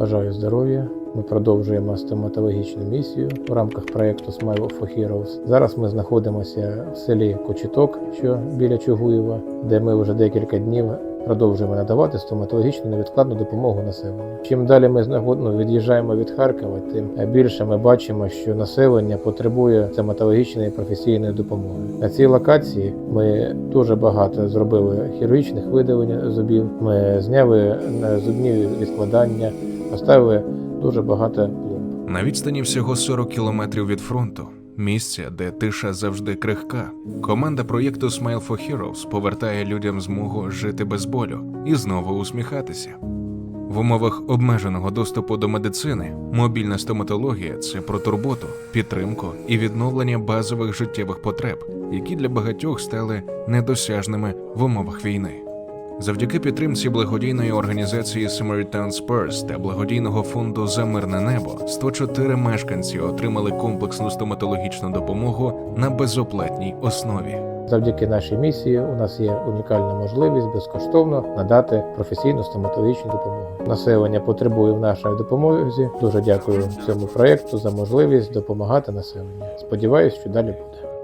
Бажаю здоров'я. Ми продовжуємо стоматологічну місію в рамках проєкту Smile for Heroes. Зараз ми знаходимося в селі Кочеток, що біля Чугуєва, де ми вже декілька днів продовжуємо надавати стоматологічну невідкладну допомогу населенню. Чим далі ми ну, від'їжджаємо від Харкова, тим більше ми бачимо, що населення потребує стоматологічної професійної допомоги. На цій локації ми дуже багато зробили хірургічних видалень зубів. Ми зняли зубні відкладання, поставили дуже багато пломб. На відстані всього 40 кілометрів від фронту, місця, де тиша завжди крихка, команда проєкту Smile for Heroes повертає людям змогу жити без болю і знову усміхатися. В умовах обмеженого доступу до медицини мобільна стоматологія це про турботу, підтримку і відновлення базових життєвих потреб, які для багатьох стали недосяжними в умовах війни. Завдяки підтримці благодійної організації Samaritan's Purse та благодійного фонду За мирне небо 104 мешканці отримали комплексну стоматологічну допомогу на безоплатній основі. Завдяки нашій місії у нас є унікальна можливість безкоштовно надати професійну стоматологічну допомогу. Населення потребує в нашій допомозі. Дуже дякую цьому проєкту за можливість допомагати населенню. Сподіваюсь, що далі буде.